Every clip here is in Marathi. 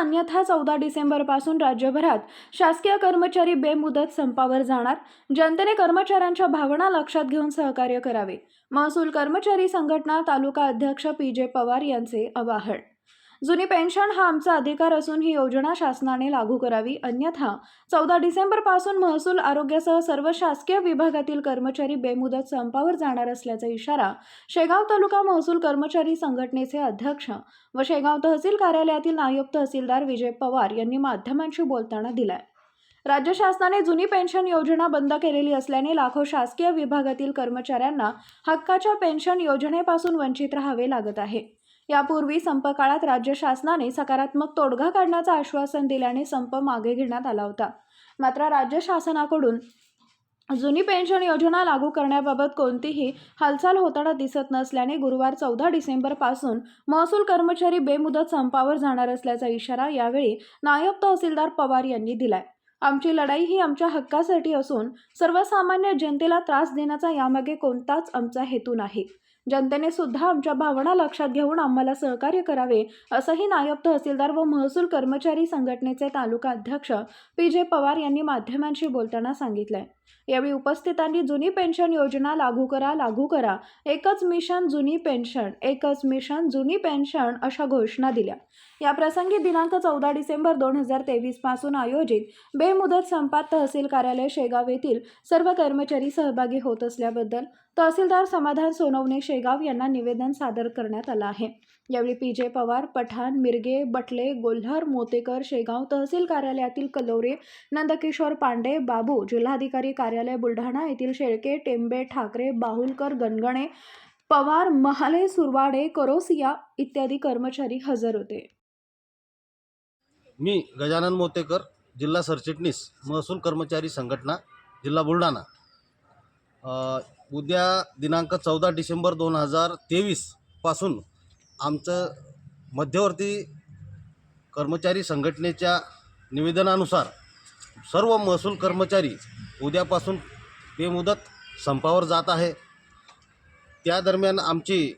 अन्यथा चौदा डिसेंबरपासून राज्यभरात शासकीय कर्मचारी बेमुदत संपावर जाणार. जनतेने कर्मचाऱ्यांच्या भावना लक्षात घेऊन सहकार्य करावे. महसूल कर्मचारी संघटना तालुका अध्यक्ष पी जे पवार यांचे आवाहन. जुनी पेन्शन हा आमचा अधिकार असून ही योजना शासनाने लागू करावी. अन्यथा चौदा डिसेंबरपासून महसूल आरोग्यासह सर्व शासकीय विभागातील कर्मचारी बेमुदत संपावर जाणार असल्याचा इशारा शेगाव तालुका महसूल कर्मचारी संघटनेचे अध्यक्ष व शेगाव तहसील कार्यालयातील नायब तहसीलदार विजय पवार यांनी माध्यमांशी बोलताना दिलाय. राज्य शासनाने जुनी पेन्शन योजना बंद केलेली असल्याने लाखो शासकीय विभागातील कर्मचाऱ्यांना हक्काच्या पेन्शन योजनेपासून वंचित राहावे लागत आहे. यापूर्वी संप काळात राज्य शासनाने सकारात्मक तोडगा काढण्याचं आश्वासन दिल्याने संप मागे घेण्यात आला होता. मात्र राज्य शासनाकडून जुनी पेन्शन योजना लागू करण्याबाबत कोणतीही हालचाल होताना दिसत नसल्याने गुरुवार चौदा डिसेंबरपासून महसूल कर्मचारी बेमुदत संपावर जाणार असल्याचा इशारा यावेळी नायब तहसीलदार पवार यांनी दिलाय. आमची लढाई ही आमच्या हक्कासाठी असून सर्वसामान्य जनतेला त्रास देण्याचा यामागे कोणताच आमचा हेतू नाही. जनतेने सुद्धा आमच्या भावना लक्षात घेऊन आम्हाला सहकार्य करावे असंही नायब तहसीलदार व महसूल कर्मचारी संघटनेचे तालुका अध्यक्ष पी जे पवार यांनी माध्यमांशी बोलताना सांगितलंय. यावेळी उपस्थितांनी जुनी पेन्शन योजना लागू करा लागू करा. एकच मिशन जुनी पेन्शन. एकच मिशन जुनी पेन्शन अशा घोषणा दिल्या. या प्रसंगी दिनांक चौदा डिसेंबर दोन हजार तेवीसपासून आयोजित बेमुदत संपात तहसील कार्यालय शेगाव येथील सर्व कर्मचारी सहभागी होत असल्याबद्दल तहसीलदार समाधान सोनवणे शेगाव यांना निवेदन सादर करण्यात आलं आहे. यावेळी पी जे पवार पठाण मिरगे बटले गोल्हार मोतेकर शेगाव तहसील कार्यालयातील कलोरे नंदकिशोर पांडे बाबू जिल्हाधिकारी कार्यालय बुलढाणा येथील शेळके टेंबे ठाकरे बाहुलकर गणगणे पवार महाले सुरवाडे करोसिया इत्यादी कर्मचारी हजर होते. मी गजानन मोतेकर जिल्हा सरचिटणीस महसूल कर्मचारी संघटना जिल्हा बुलढाणा. उद्या दिनांक चौदा डिसेंबर दोन हजार तेवीसपासून आमचं मध्यवर्ती कर्मचारी संघटनेच्या निवेदनानुसार सर्व महसूल कर्मचारी उद्यापासून बेमुदत संपावर जात आहे. त्या दरम्यान आमची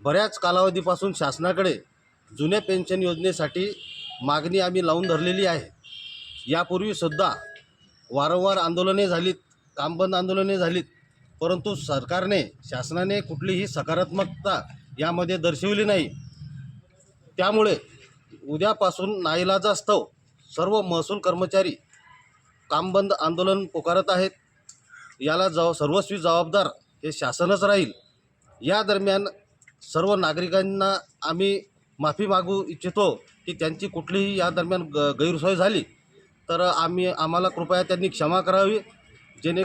बऱ्याच कालावधीपासून शासनाकडे जुन्या पेन्शन योजनेसाठी मागणी आम्ही लावून धरलेली आहे. यापूर्वीसुद्धा वारंवार आंदोलने झालीत कामबंद आंदोलने झालीत परंतु सरकारने शासनाने कुठलीही सकारात्मकता यामध्ये दर्शविली नाही. त्यामुळे उद्यापासून नाईलाजास्तव सर्व महसूल कर्मचारी कामबंद आंदोलन पुकारत आहेत. याला जव सर्वस्वी जबाबदार हे शासनच राहील. या दरम्यान सर्व नागरिकांना आम्ही माफी मागू इच्छितो की त्यांची कुठलीही या दरम्यान ग गैरसोय झाली तर आम्ही आम्हाला कृपया त्यांनी क्षमा करावी. जेणे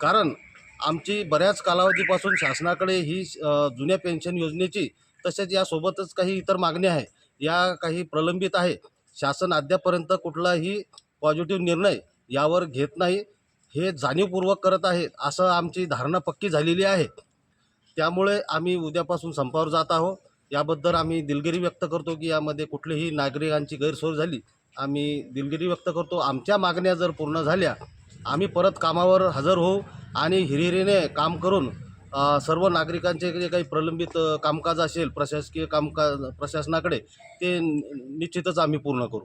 कारण आमची बऱ्याच कालावधीपासून शासनाकडे ही जुन्या पेन्शन योजनेची तसेच यासोबतच काही इतर मागण्या आहे. या काही प्रलंबित आहे. शासन अद्यापर्यंत कुठलाही पॉझिटिव्ह निर्णय यावर घेत नाही. हे जाणीवपूर्वक करत आहे असं आमची धारणा पक्की झालेली आहे. त्यामुळे आम्ही उद्यापासून संपावर जात आहोत. याबद्दल आम्ही दिलगिरी व्यक्त करतो की यामध्ये कुठलीही नागरिकांची गैरसोय झाली आम्ही दिलगिरी व्यक्त करतो. आमच्या मागण्या जर पूर्ण झाल्या आम्ही परत कामावर हजर होऊ आणि हिरिहिरीने काम करून सर्व नागरिकांचे जे काही प्रलंबित कामकाज असेल प्रशासकीय कामकाज प्रशासनाकडे ते निश्चितच आम्ही पूर्ण करू.